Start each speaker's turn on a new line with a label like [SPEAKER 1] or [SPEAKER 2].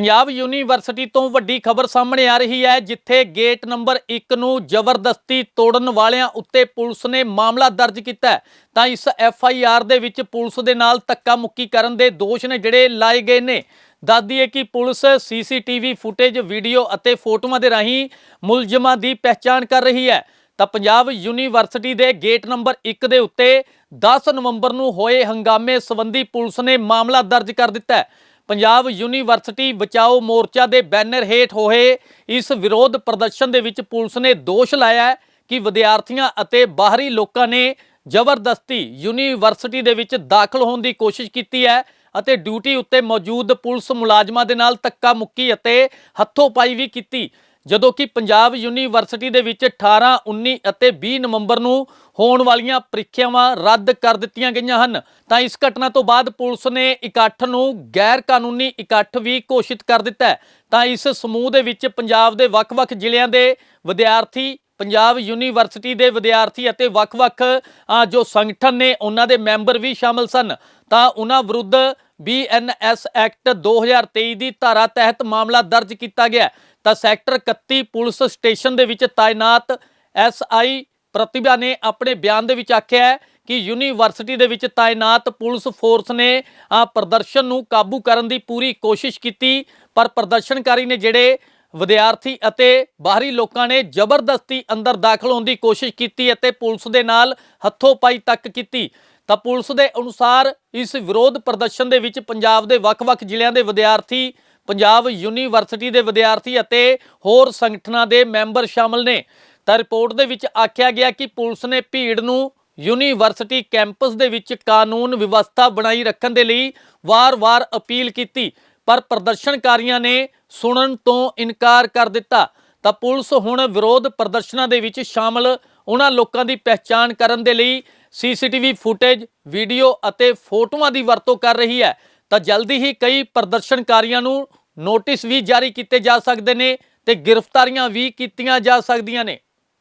[SPEAKER 1] Punjab university ਤੋਂ ਵੱਡੀ ਖਬਰ ਸਾਹਮਣੇ ਆ ਰਹੀ ਹੈ, ਜਿੱਥੇ ਗੇਟ ਨੰਬਰ 1 ਨੂੰ ਜ਼ਬਰਦਸਤੀ ਤੋੜਨ ਵਾਲਿਆਂ ਉੱਤੇ ਪੁਲਿਸ ਨੇ ਮਾਮਲਾ ਦਰਜ ਕੀਤਾ ਤਾਂ ਇਸ ਐਫ ਆਈ ਆਰ ਦੇ ਵਿੱਚ ਪੁਲਿਸ ਦੇ ਨਾਲ ਧੱਕਾ ਮੁੱਕੀ ਕਰਨ ਦੇ ਦੋਸ਼ ਨੇ ਜਿਹੜੇ ਲਾਏ ਗਏ ਨੇ। ਦੱਸ ਦਈਏ ਕਿ ਪੁਲਿਸ ਸੀਸੀਟੀਵੀ ਫੁਟੇਜ, ਵੀਡੀਓ ਅਤੇ ਫੋਟੋਆਂ ਦੇ ਰਾਹੀਂ ਮੁਲਜ਼ਮਾਂ ਦੀ ਪਹਿਚਾਣ ਕਰ ਰਹੀ ਹੈ। ਤਾਂ ਪੰਜਾਬ ਯੂਨੀਵਰਸਿਟੀ ਦੇ ਗੇਟ ਨੰਬਰ 1 ਦੇ ਉੱਤੇ 10 ਨਵੰਬਰ ਨੂੰ ਹੋਏ ਹੰਗਾਮੇ ਸੰਬੰਧੀ ਪੁਲਿਸ ਨੇ ਮਾਮਲਾ ਦਰਜ ਕਰ ਦਿੱਤਾ ਹੈ। ਪੰਜਾਬ ਯੂਨੀਵਰਸਿਟੀ ਬਚਾਓ ਮੋਰਚਾ ਦੇ ਬੈਨਰ ਹੇਠ ਹੋਏ ਇਸ ਵਿਰੋਧ ਪ੍ਰਦਰਸ਼ਨ ਦੇ ਵਿੱਚ ਪੁਲਿਸ ਨੇ ਦੋਸ਼ ਲਾਇਆ ਕਿ ਵਿਦਿਆਰਥੀਆਂ ਅਤੇ ਬਾਹਰੀ ਲੋਕਾਂ ਨੇ ਜ਼ਬਰਦਸਤੀ ਯੂਨੀਵਰਸਿਟੀ ਦੇ ਵਿੱਚ ਦਾਖਲ ਹੋਣ ਦੀ ਕੋਸ਼ਿਸ਼ ਕੀਤੀ ਹੈ ਅਤੇ ਡਿਊਟੀ ਉੱਤੇ ਮੌਜੂਦ ਪੁਲਿਸ ਮੁਲਾਜ਼ਮਾਂ ਦੇ ਨਾਲ ਧੱਕਾ ਮੁੱਕੀ ਅਤੇ ਹੱਥੋਂ-ਪਾਈ ਵੀ ਕੀਤੀ। ਜਦੋਂ ਕਿ ਪੰਜਾਬ ਯੂਨੀਵਰਸਿਟੀ ਦੇ ਵਿੱਚ 18 19 ਅਤੇ 20 ਨਵੰਬਰ ਨੂੰ ਹੋਣ ਵਾਲੀਆਂ ਪ੍ਰੀਖਿਆਵਾਂ ਰੱਦ ਕਰ ਦਿੱਤੀਆਂ ਗਈਆਂ ਹਨ। ਤਾਂ ਇਸ ਘਟਨਾ ਤੋਂ ਬਾਅਦ ਪੁਲਿਸ ਨੇ ਇਕੱਠ ਨੂੰ ਗੈਰ ਕਾਨੂੰਨੀ ਇਕੱਠ ਵੀ ਘੋਸ਼ਿਤ ਕਰ ਦਿੱਤਾ ਹੈ। ਤਾਂ ਇਸ ਸਮੂਹ ਦੇ ਵਿੱਚ ਪੰਜਾਬ ਦੇ ਵੱਖ-ਵੱਖ ਜ਼ਿਲ੍ਹਿਆਂ ਦੇ ਵਿਦਿਆਰਥੀ, ਪੰਜਾਬ ਯੂਨੀਵਰਸਿਟੀ ਦੇ ਵਿਦਿਆਰਥੀ ਅਤੇ ਵੱਖ-ਵੱਖ ਜੋ ਸੰਗਠਨ ਨੇ ਉਹਨਾਂ ਦੇ ਮੈਂਬਰ ਵੀ ਸ਼ਾਮਲ ਸਨ। ਤਾਂ ਉਹਨਾਂ ਵਿਰੁੱਧ ਬੀਐਨਐਸ ਐਕਟ 2023 ਦੀ ਧਾਰਾ ਤਹਿਤ ਮਾਮਲਾ ਦਰਜ ਕੀਤਾ ਗਿਆ ਤਾਂ ਸੈਕਟਰ 31 ਪੁਲਿਸ ਸਟੇਸ਼ਨ ਦੇ ਵਿੱਚ ਤਾਇਨਾਤ ਐਸਆਈ ਪ੍ਰਤਿਭਾ ਨੇ ਆਪਣੇ ਬਿਆਨ ਦੇ ਵਿੱਚ ਆਖਿਆ ਹੈ ਕਿ ਯੂਨੀਵਰਸਿਟੀ ਦੇ ਵਿੱਚ ਤਾਇਨਾਤ ਪੁਲਿਸ ਫੋਰਸ ਨੇ ਪ੍ਰਦਰਸ਼ਨ ਨੂੰ ਕਾਬੂ ਕਰਨ ਦੀ ਪੂਰੀ ਕੋਸ਼ਿਸ਼ ਕੀਤੀ, ਪਰ ਪ੍ਰਦਰਸ਼ਨਕਾਰੀ ਨੇ ਜਿਹੜੇ ਵਿਦਿਆਰਥੀ ਅਤੇ ਬਾਹਰੀ ਲੋਕਾਂ ਨੇ ਜ਼ਬਰਦਸਤੀ ਅੰਦਰ ਦਾਖਲ ਹੋਣ ਦੀ ਕੋਸ਼ਿਸ਼ ਕੀਤੀ ਅਤੇ ਪੁਲਿਸ ਦੇ ਨਾਲ ਹੱਥੋਂ ਪਾਈ ਤੱਕ ਕੀਤੀ, ਤਾਂ ਪੁਲਿਸ ਦੇ ਅਨੁਸਾਰ ਇਸ ਵਿਰੋਧ ਪ੍ਰਦਰਸ਼ਨ ਦੇ ਵਿੱਚ ਪੰਜਾਬ ਦੇ ਵੱਖ-ਵੱਖ ਜ਼ਿਲ੍ਹਿਆਂ ਦੇ ਵਿਦਿਆਰਥੀ ਪੰਜਾਬ ਯੂਨੀਵਰਸਿਟੀ ਦੇ ਵਿਦਿਆਰਥੀ ਅਤੇ ਹੋਰ ਸੰਗਠਨਾਂ ਦੇ ਮੈਂਬਰ ਸ਼ਾਮਲ ਨੇ। ਤਾਂ ਰਿਪੋਰਟ ਦੇ ਵਿੱਚ ਆਖਿਆ ਗਿਆ ਕਿ ਪੁਲਿਸ ਨੇ ਭੀੜ ਨੂੰ ਯੂਨੀਵਰਸਿਟੀ ਕੈਂਪਸ ਦੇ ਵਿੱਚ ਕਾਨੂੰਨ ਵਿਵਸਥਾ ਬਣਾਈ ਰੱਖਣ ਦੇ ਲਈ ਵਾਰ-ਵਾਰ ਅਪੀਲ ਕੀਤੀ, ਪਰ ਪ੍ਰਦਰਸ਼ਨਕਾਰੀਆਂ ਨੇ ਸੁਣਨ ਤੋਂ ਇਨਕਾਰ ਕਰ ਦਿੱਤਾ। ਤਾਂ ਪੁਲਿਸ ਹੁਣ ਵਿਰੋਧ ਪ੍ਰਦਰਸ਼ਨਾਂ ਦੇ ਵਿੱਚ ਸ਼ਾਮਲ, ਉਹਨਾਂ ਲੋਕਾਂ ਦੀ ਪਹਿਚਾਣ ਕਰਨ ਦੇ ਲਈ ਸੀਸੀਟੀਵੀ ਫੁਟੇਜ, ਵੀਡੀਓ ਅਤੇ ਫੋਟੋਆਂ ਦੀ ਵਰਤੋਂ ਕਰ ਰਹੀ ਹੈ। ਤਾਂ ਜਲਦੀ ਹੀ ਕਈ ਪ੍ਰਦਰਸ਼ਨਕਾਰੀਆਂ ਨੂੰ ਨੋਟਿਸ ਵੀ ਜਾਰੀ ਕੀਤੇ ਜਾ ਸਕਦੇ ਨੇ ਤੇ ਗ੍ਰਿਫਤਾਰੀਆਂ ਵੀ ਕੀਤੀਆਂ ਜਾ ਸਕਦੀਆਂ ਨੇ।